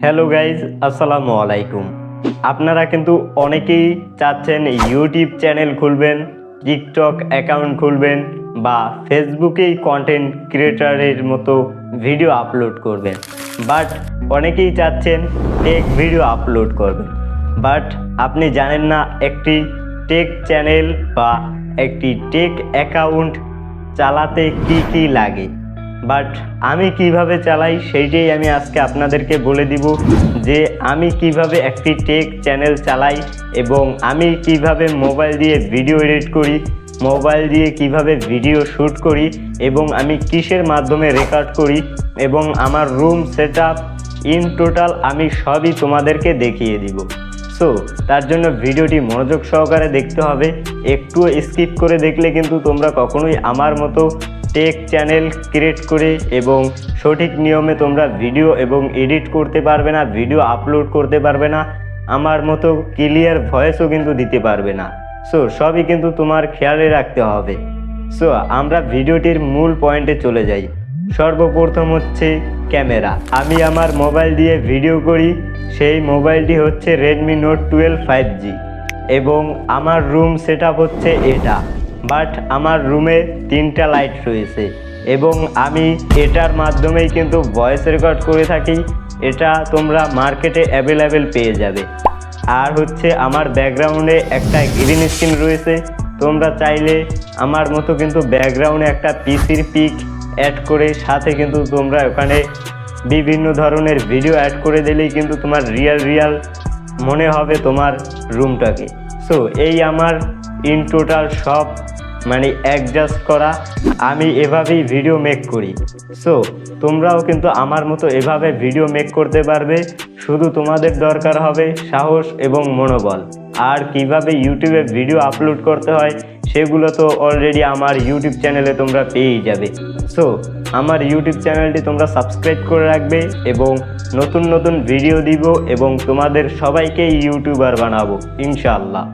Hello guys আসসালামু আলাইকুম আপনারা কিন্তু অনেকেই চাচ্ছেন ইউটিউব চ্যানেল খুলবেন টিকটক অ্যাকাউন্ট খুলবেন বা ফেসবুকেই কন্টেন্ট ক্রিয়েটারের মতো ভিডিও আপলোড করবেন। বাট অনেকেই চাচ্ছেন টেক ভিডিও আপলোড করবেন। বাট আপনি জানেন না, একটি টেক চ্যানেল বা একটি টেক অ্যাকাউন্ট চালাতে কি কি লাগে। বাট আমি কীভাবে চালাই সেইটাই আমি আজকে আপনাদেরকে বলে দিব যে আমি কীভাবে একটি টেক চ্যানেল চালাই এবং আমি কীভাবে মোবাইল দিয়ে ভিডিও এডিট করি, মোবাইল দিয়ে কীভাবে ভিডিও শ্যুট করি এবং আমি কিসের মাধ্যমে রেকর্ড করি এবং আমার রুম সেট ইন টোটাল আমি সবই তোমাদেরকে দেখিয়ে দিব। সো, তার জন্য ভিডিওটি মনোযোগ সহকারে দেখতে হবে একটু স্কিপ করে দেখলে কিন্তু তোমরা কখনোই আমার মতো টেক চ্যানেল ক্রিয়েট করে এবং সঠিক নিয়মে তোমরা ভিডিও এবং এডিট করতে পারবে না ভিডিও আপলোড করতে পারবে না। আমার মতো ক্লিয়ার ভয়েসও কিন্তু দিতে পারবে না। সো সবই কিন্তু তোমার খেয়ালে রাখতে হবে। সো আমরা ভিডিওটির মূল পয়েন্টে চলে যাই। সর্বপ্রথম হচ্ছে ক্যামেরা আমি আমার মোবাইল দিয়ে ভিডিও করি। সেই মোবাইলটি হচ্ছে Redmi Note twelve five G এবং আমার রুম সেট হচ্ছে এটা। বাট আমার রুমে তিনটা লাইট রয়েছে এবং আমি এটার মাধ্যমেই কিন্তু ভয়েস রেকর্ড করে থাকি। এটা তোমরা মার্কেটে অ্যাভেলেবেল পেয়ে যাবে। আর হচ্ছে আমার ব্যাকগ্রাউন্ডে একটা গ্রিন স্ক্রিন রয়েছে। তোমরা চাইলে আমার মতো কিন্তু ব্যাকগ্রাউন্ডে একটা পিসির পিক অ্যাড করে সাথে কিন্তু তোমরা ওখানে বিভিন্ন ধরনের ভিডিও অ্যাড করে দিলেই কিন্তু তোমার রিয়াল রিয়াল মনে হবে তোমার রুমটাকে। সো এই আমার ইন টোটাল সব মানে অ্যাডজাস্ট করা, আমি এভাবেই ভিডিও মেক করি। সো তোমরাও কিন্তু আমার মতো এভাবে ভিডিও মেক করতে পারবে, শুধু তোমাদের দরকার হবে সাহস এবং মনোবল। আর কীভাবে ইউটিউবে ভিডিও আপলোড করতে হয়, সেগুলো তো অলরেডি আমার ইউটিউব চ্যানেলে তোমরা পেয়েই যাবে। সো আমার ইউটিউব চ্যানেলটি তোমরা সাবস্ক্রাইব করে রাখবে এবং নতুন নতুন ভিডিও দিব এবং তোমাদের সবাইকে ইউটিউবার বানাবো, ইনশাআল্লাহ।